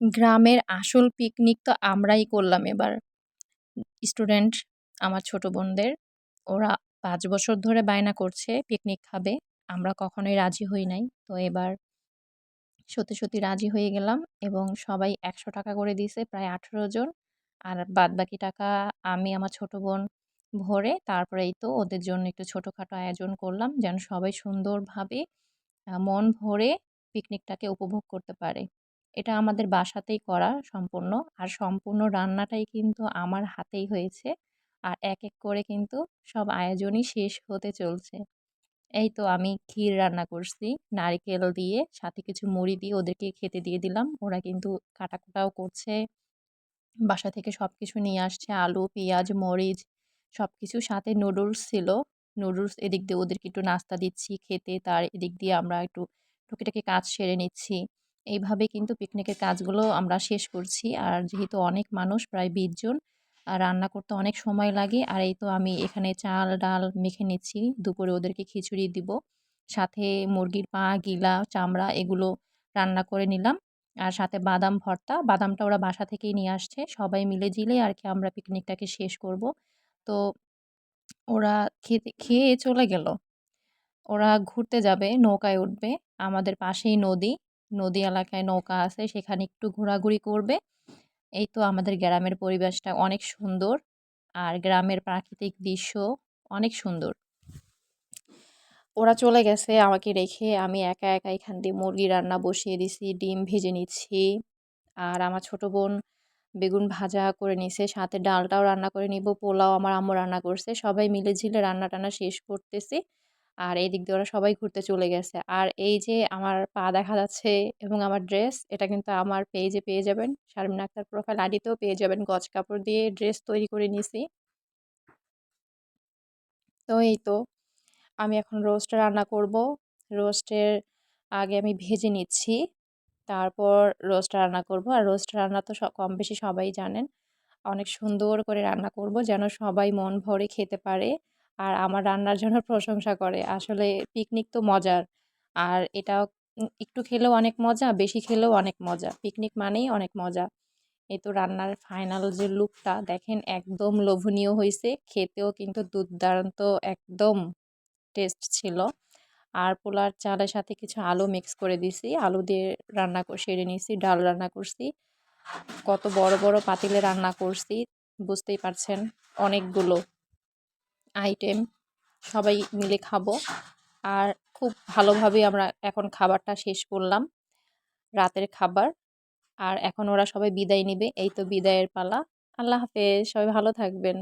গ্রামের আসল পিকনিক তো আমরাই করলাম এবার। স্টুডেন্ট আমার ছোট বোনদের। ওরা পাঁচ বছর ধরে বায়না করছে পিকনিক খাবে। আমরা কখনোই রাজি হই নাই। তো এবার সত্যি, সত্যি রাজি হয়ে গেলাম এবং সবাই ৳১০০ করে দিছে প্রায় ১৮ জন। আর বাদ বাকি টাকা আমি আমার ছোট বোন ভরে তারপরেই তো ওদের জন্য একটু ছোটোখাটো আয়োজন করলাম যেন সবাই সুন্দরভাবে মন ভরে পিকনিকটাকে উপভোগ করতে পারে। এটা আমাদের বাসাতেই করা সম্পূর্ণ। আর সম্পূর্ণ রান্নাটাই কিন্তু আমার হাতেই হয়েছে। আর এক, এক করে কিন্তু সব আয়োজনই শেষ হতে চলছে। এই তো আমি ক্ষীর রান্না করছি নারিকেল দিয়ে, সাথে কিছু মুড়ি দিয়ে ওদেরকে খেতে দিয়ে দিলাম। ওরা কিন্তু কাটাকুটাও করছে। বাসা থেকে সব কিছু নিয়ে আসছে আলু, পেঁয়াজ, মরিচ সবকিছু। সাথে নুডলস ছিল। নুডলস এদিক দিয়ে ওদেরকে একটু নাস্তা দিচ্ছি খেতে। তার এদিক দিয়ে আমরা একটু টুকিটাকি কাজ সেরে নিচ্ছি। এইভাবে কিন্তু পিকনিকের কাজগুলো আমরা শেষ করছি। আর যেহেতু অনেক মানুষ প্রায় ২০ জন আর রান্না করতে অনেক সময় লাগে। আর এই তো আমি এখানে চাল, ডাল মেখে নিচ্ছি। দুপুরে ওদেরকে খিচুড়ি দিব। সাথে মুরগির পা, গিলা, চামড়া এগুলো রান্না করে নিলাম। আর সাথে বাদাম ভর্তা। বাদামটা ওরা বাসা থেকেই নিয়ে আসছে। সবাই মিলে জিলে আর কি আমরা পিকনিকটাকে শেষ করব। তো ওরা খেতে খেয়ে চলে গেল। ওরা ঘুরতে যাবে, নৌকায় উঠবে। আমাদের পাশেই নদী। নদী এলাকায় নৌকা আছে সেখানে একটু ঘোরাঘুরি করবে। এই তো আমাদের গ্রামের পরিবেশটা অনেক সুন্দর। আর গ্রামের প্রাকৃতিক দৃশ্য অনেক সুন্দর। ওরা চলে গেছে আমাকে রেখে আমি একা, একা এখান দিয়ে মুরগি রান্না বসিয়ে দিছি, ডিম ভেজে নিচ্ছি। আর আমার ছোট বোন বেগুন ভাজা করে নিছে। সাথে ডালটাও রান্না করে নিব। পোলাও আমার আম্মু রান্না করছে। সবাই মিলে-ঝিলে রান্না-টান্না শেষ করতেছি। আর এই দিক দিয়ে ওরা সবাই ঘুরতে চলে গেছে। আর এই যে আমার পা দেখা যাচ্ছে এবং আমার ড্রেস, এটা কিন্তু আমার পেজে পেয়ে যাবেন। শারমিন আক্তার প্রোফাইল আইডিতেও পেয়ে যাবেন। গজ কাপড় দিয়ে ড্রেস তৈরি করে নিছি। তো এই তো, আমি এখন রোস্ট রান্না করব। রোস্টের আগে আমি ভেজে নিচ্ছি। তারপর রোস্ট রান্না করব। আর রোস্ট রান্না তো কম বেশি সবাই জানেন। অনেক সুন্দর করে রান্না করব যেন সবাই মন ভরে খেতে পারে। আর আমার রান্নার জন্য প্রশংসা করে। আসলে পিকনিক তো মজার। আর এটা একটু খেলেও অনেক মজা, বেশি খেলেও অনেক মজা। পিকনিক মানেই অনেক মজা। এই তো রান্নার ফাইনাল যে লুকটা দেখেন একদম লোভনীয় হয়েছে খেতেও কিন্তু দুর্দান্ত একদম টেস্ট ছিল। আর পোলার চালের সাথে কিছু আলু মিক্স করে দিছি। আলু দিয়ে রান্না সেরে নিয়েছি ডাল রান্না করছি। কত বড়, বড় পাতিলে রান্না করছি বুঝতেই পারছেন। অনেকগুলো আইটেম। সবাই মিলে খাব। আর খুব ভালোভাবে আমরা এখন খাবারটা শেষ করলাম। রাতের খাবার। আর এখন ওরা সবাই বিদায় নেবে, এই তো বিদায়ের পালা। আল্লাহ হাফেজ। সবাই ভালো থাকবেন।